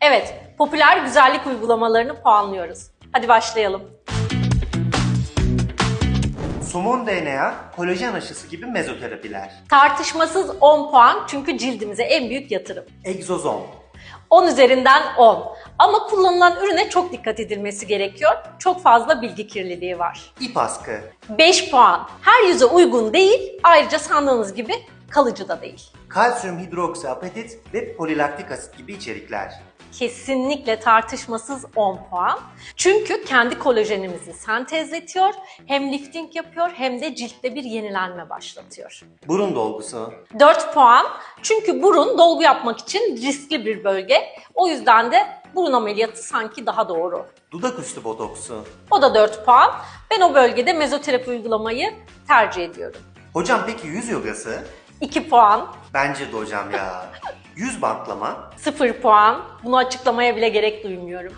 Evet, popüler güzellik uygulamalarını puanlıyoruz. Hadi başlayalım. Somon DNA, kolajen aşısı gibi mezoterapiler. Tartışmasız 10 puan çünkü cildimize en büyük yatırım. Egzozom, 10 üzerinden 10. Ama kullanılan ürüne çok dikkat edilmesi gerekiyor. Çok fazla bilgi kirliliği var. ip askı, 5 puan. Her yüze uygun değil, ayrıca sandığınız gibi kalıcı da değil. kalsiyum hidroksiapetit ve polilaktik asit gibi içerikler. Kesinlikle tartışmasız 10 puan. Çünkü kendi kolajenimizi sentezletiyor, hem lifting yapıyor hem de ciltte bir yenilenme başlatıyor. Burun dolgusu, 4 puan. Çünkü burun dolgu yapmak için riskli bir bölge. O yüzden de burun ameliyatı sanki daha doğru. dudak üstü botoksu. O da 4 puan. Ben o bölgede mezoterapi uygulamayı tercih ediyorum. Hocam peki yüz yogası? 2 puan, Bence de hocam ya. Yüz bantlama, 0 puan. Bunu açıklamaya bile gerek duymuyorum.